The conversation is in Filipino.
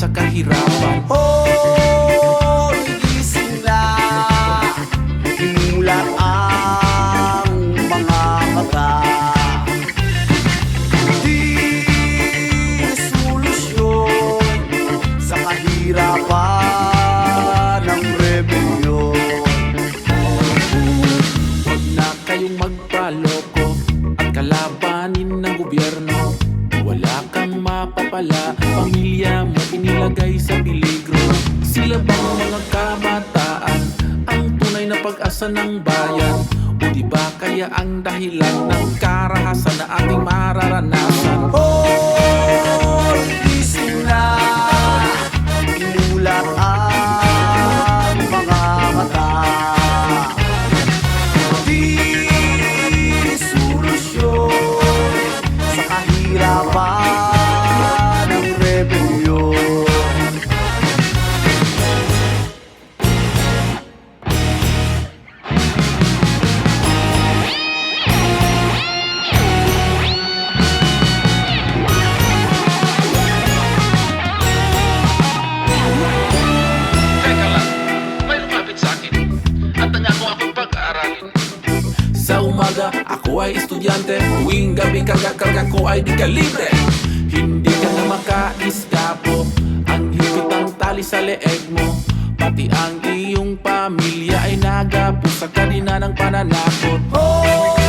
sa kahirapan? Oh, gising na Imulat ang mga mata. Di solusyon Sa kahirapan ng rebelyon. Huwag na kayong magpaloko At kalabanin ng gobyerno. Wala kang mapapala Pamilya mo inilagay sa peligro. Sila bang mga kabataan? Ang tunay na pag-asa ng bayan. O di ba kaya ang dahilan ng karahasan na ating mararanasan? Oh, Umaga, ako ay estudyante. Tuwing gabi kagakarga ko ay di ka Hindi ka na makaiskapo Ang higit ang tali sa leeg mo. Pati ang iyong pamilya ay nagapo sa kanina ng pananakot. Oh,